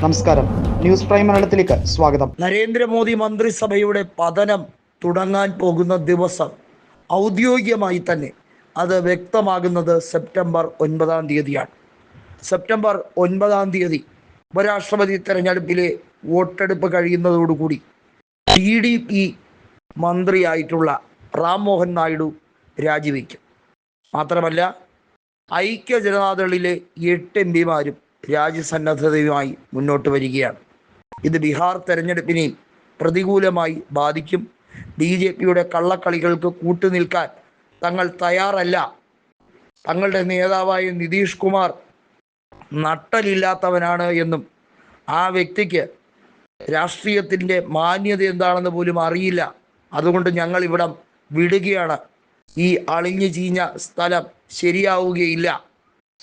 നമസ്കാരം. News prime മലയാളത്തിലേക്ക് സ്വാഗതം. നരേന്ദ്രമോദി മന്ത്രിസഭയുടെ പതനം തുടങ്ങാൻ പോകുന്ന ദിവസം ഔദ്യോഗികമായി തന്നെ അത് വ്യക്തമാകുന്നത് സെപ്റ്റംബർ ഒൻപതാം തീയതിയാണ്. സെപ്റ്റംബർ ഒൻപതാം തീയതി ഉപരാഷ്ട്രപതി തെരഞ്ഞെടുപ്പിലെ വോട്ടെടുപ്പ് കഴിയുന്നതോടുകൂടി ടി ഡി പി മന്ത്രിയായിട്ടുള്ള റാം മോഹൻ നായിഡു രാജിവെക്കും. മാത്രമല്ല ഐക്യ ജനതാദളിലെ എട്ട് എം പിമാരും രാജ്യസന്നദ്ധതയുമായി മുന്നോട്ട് വരികയാണ്. ഇത് ബീഹാർ തെരഞ്ഞെടുപ്പിനെയും പ്രതികൂലമായി ബാധിക്കും. ബി ജെ പിയുടെ കള്ളക്കളികൾക്ക് കൂട്ടുനിൽക്കാൻ തങ്ങൾ തയ്യാറല്ല. തങ്ങളുടെ നേതാവായ നിതീഷ് കുമാർ നട്ടലില്ലാത്തവനാണ് എന്നും ആ വ്യക്തിക്ക് രാഷ്ട്രീയത്തിന്റെ മാന്യത എന്താണെന്ന് പോലും അറിയില്ല. അതുകൊണ്ട് ഞങ്ങൾ ഇവിടം വിടുകയാണ്. ഈ അളിഞ്ഞു ചീഞ്ഞ സ്ഥലം ശരിയാവുകയില്ല.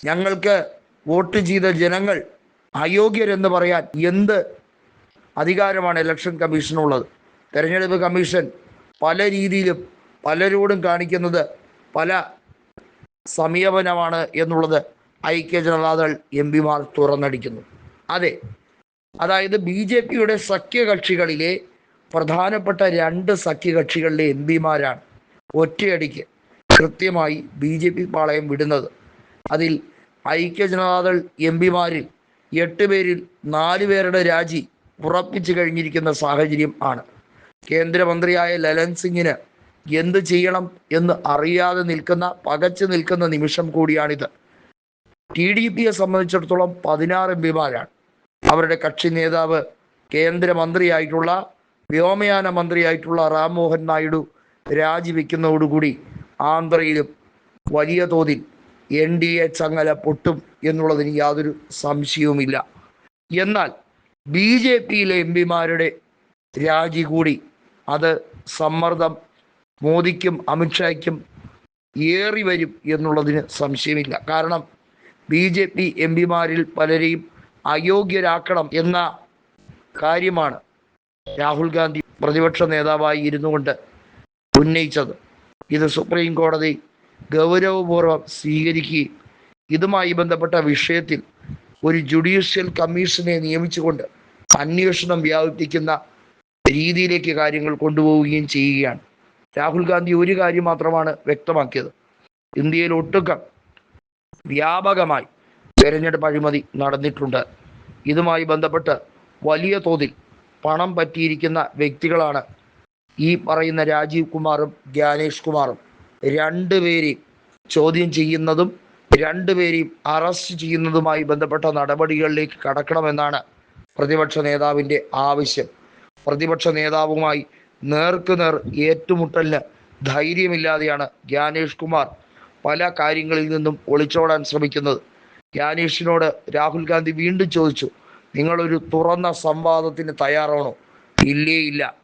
ഞങ്ങൾക്ക് വോട്ട് ചെയ്ത ജനങ്ങൾ അയോഗ്യരെന്ന് പറയാൻ എന്ത് അധികാരമാണ് ഇലക്ഷൻ കമ്മീഷനുള്ളത്? തെരഞ്ഞെടുപ്പ് കമ്മീഷൻ പല രീതിയിലും പലരോടും കാണിക്കുന്നത് പല സമീപനമാണ് എന്നുള്ളത് ഐക്യ ജനതാദൾ എം പിമാർ തുറന്നടിക്കുന്നു. അതെ അതായത് ബി ജെ പിയുടെ സഖ്യകക്ഷികളിലെ പ്രധാനപ്പെട്ട രണ്ട് സഖ്യകക്ഷികളിലെ എം പിമാരാണ് ഒറ്റയടിക്ക് കൃത്യമായി ബി ജെ പി പാളയം വിടുന്നത്. അതിൽ ഐക്യ ജനതാദൾ എം പിമാരിൽ എട്ട് പേരിൽ നാല് പേരുടെ രാജി ഉറപ്പിച്ചു കഴിഞ്ഞിരിക്കുന്ന സാഹചര്യം ആണ്. കേന്ദ്രമന്ത്രിയായ ലലൻ സിംഗിന് എന്ത് ചെയ്യണം എന്ന് അറിയാതെ നിൽക്കുന്ന പകച്ചു നിൽക്കുന്ന നിമിഷം കൂടിയാണിത്. ടി ഡി പിയെ സംബന്ധിച്ചിടത്തോളം പതിനാറ് എം പിമാരാണ്. അവരുടെ കക്ഷി നേതാവ് കേന്ദ്രമന്ത്രിയായിട്ടുള്ള വ്യോമയാന മന്ത്രിയായിട്ടുള്ള റാം മോഹൻ നായിഡു രാജിവെക്കുന്നതോടുകൂടി ആന്ധ്രയിലും വലിയ തോതിൽ എൻ ഡി എ ചങ്ങല പൊട്ടും എന്നുള്ളതിന് യാതൊരു സംശയവുമില്ല. എന്നാൽ ബി ജെ പിയിലെ എം പിമാരുടെ രാജി കൂടി അത് സമ്മർദ്ദം മോദിക്കും അമിത്ഷായ്ക്കും ഏറി വരും എന്നുള്ളതിന് സംശയമില്ല. കാരണം ബി ജെ പി എം പിമാരിൽ പലരെയും അയോഗ്യരാക്കണം എന്ന കാര്യമാണ് രാഹുൽ ഗാന്ധി പ്രതിപക്ഷ നേതാവായി ഇരുന്നു കൊണ്ട് ഉന്നയിച്ചത്. ഇത് സുപ്രീം കോടതി ഗൗരവപൂർവം സ്വീകരിക്കുകയും ഇതുമായി ബന്ധപ്പെട്ട വിഷയത്തിൽ ഒരു ജുഡീഷ്യൽ കമ്മീഷനെ നിയമിച്ചുകൊണ്ട് അന്വേഷണം വ്യാപിപ്പിക്കുന്ന രീതിയിലേക്ക് കാര്യങ്ങൾ കൊണ്ടുപോവുകയും ചെയ്യുകയാണ്. രാഹുൽ ഗാന്ധി ഒരു കാര്യം മാത്രമാണ് വ്യക്തമാക്കിയത്. ഇന്ത്യയിൽ ഒട്ടുക്കം വ്യാപകമായി തെരഞ്ഞെടുപ്പ് അഴിമതി നടന്നിട്ടുണ്ട്. ഇതുമായി ബന്ധപ്പെട്ട് വലിയ തോതിൽ പണം പറ്റിയിരിക്കുന്ന വ്യക്തികളാണ് ഈ പറയുന്ന രാജീവ് കുമാറും ജ്ഞാനേഷ് കുമാറും. രണ്ടുപേരെയും ചോദ്യം ചെയ്യുന്നതും രണ്ടുപേരെയും അറസ്റ്റ് ചെയ്യുന്നതുമായി ബന്ധപ്പെട്ട നടപടികളിലേക്ക് കടക്കണമെന്നാണ് പ്രതിപക്ഷ നേതാവിന്റെ ആവശ്യം. പ്രതിപക്ഷ നേതാവുമായി നേർക്കുനേർ ഏറ്റുമുട്ടലിന് ധൈര്യമില്ലാതെയാണ് ജ്ഞാനേഷ് കുമാർ പല കാര്യങ്ങളിൽ നിന്നും ഒളിച്ചോടാൻ ശ്രമിക്കുന്നത്. ജ്ഞാനേഷിനോട് രാഹുൽ ഗാന്ധി വീണ്ടും ചോദിച്ചു നിങ്ങളൊരു തുറന്ന സംവാദത്തിന് തയ്യാറാണോ? ഇല്ലേ ഇല്ല.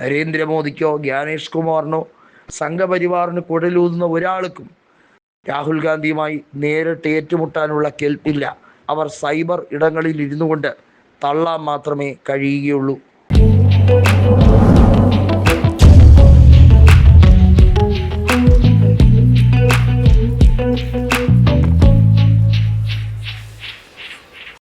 നരേന്ദ്രമോദിക്കോ ജ്ഞാനേഷ് കുമാറിനോ സംഘപരിവാറിന് കുഴലൂതുന്ന ഒരാൾക്കും രാഹുൽ ഗാന്ധിയുമായി നേരിട്ട് ഏറ്റുമുട്ടാനുള്ള കേൾപ്പില്ല അവർ സൈബർ ഇടങ്ങളിൽ ഇരുന്നു കൊണ്ട് തള്ളാൻ മാത്രമേ കഴിയുകയുള്ളൂ.